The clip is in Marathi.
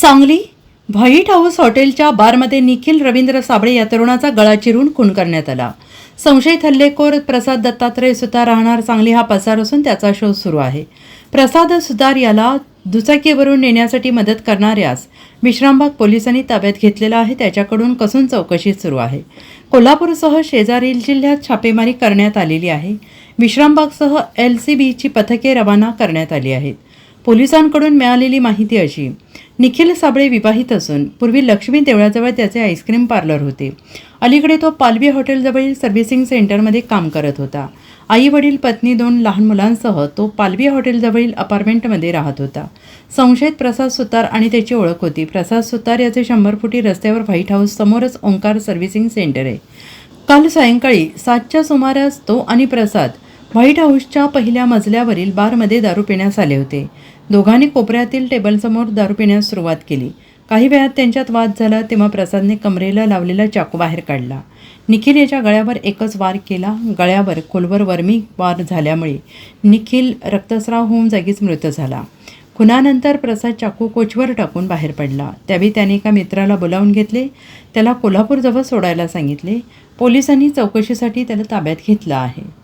सांगली व्हाईट हाऊस हॉटेलच्या बारमध्ये निखिल रवींद्र साबळे या तरुणाचा गळा चिरून खून करण्यात आला. संशयित हल्लेखोर प्रसाद दत्तात्रय सुतार राहणार सांगली हा पसार असून त्याचा शोध सुरू आहे. प्रसाद सुतार याला दुचाकीवरून नेण्यासाठी मदत करणाऱ्यास विश्रामबाग पोलिसांनी ताब्यात घेतलेला आहे. त्याच्याकडून कसून चौकशी सुरू आहे. कोल्हापूरसह शेजारील जिल्ह्यात छापेमारी करण्यात आलेली आहे. विश्रामबागसह एल सी बीची पथके रवाना करण्यात आली आहेत. पोलिसांकडून मिळालेली माहिती अशी निखिल साबळे विवाहित असून पूर्वी लक्ष्मी देवळाजवळ त्याचे आईस्क्रीम पार्लर होते. अलीकडे तो पालवी हॉटेलजवळील सर्व्हिसिंग सेंटरमध्ये काम करत होता. आई वडील पत्नी दोन लहान मुलांसह तो पालवी हॉटेलजवळील अपार्टमेंटमध्ये राहत होता. संशयित प्रसाद सुतार आणि त्याची ओळख होती. प्रसाद सुतार याचे शंभर फुटी रस्त्यावर व्हाईट हाऊस समोरच ओंकार सर्व्हिसिंग सेंटर आहे. काल सायंकाळी सातच्या सुमारास तो आणि प्रसाद व्हाईट हाऊसच्या पहिल्या मजल्यावरील बारमध्ये दारू पिण्यास आले होते. दोघांनी कोपऱ्यातील टेबलसमोर दारू पिण्यास सुरुवात केली. काही वेळात त्यांच्यात वाद झाला तेव्हा प्रसादने कमरेला लावलेला चाकू बाहेर काढला. निखिल याच्या गळ्यावर एकच वार केला. गळ्यावर खोलवर वर्मी वार झाल्यामुळे निखिल रक्तस्राव होऊन जागीच मृत झाला. खुनानंतर प्रसाद चाकू कोचवर टाकून बाहेर पडला. त्यावेळी त्याने एका मित्राला बोलावून घेतले. त्याला कोल्हापूरजवळ सोडायला सांगितले. पोलिसांनी चौकशीसाठी त्याला ताब्यात घेतलं आहे.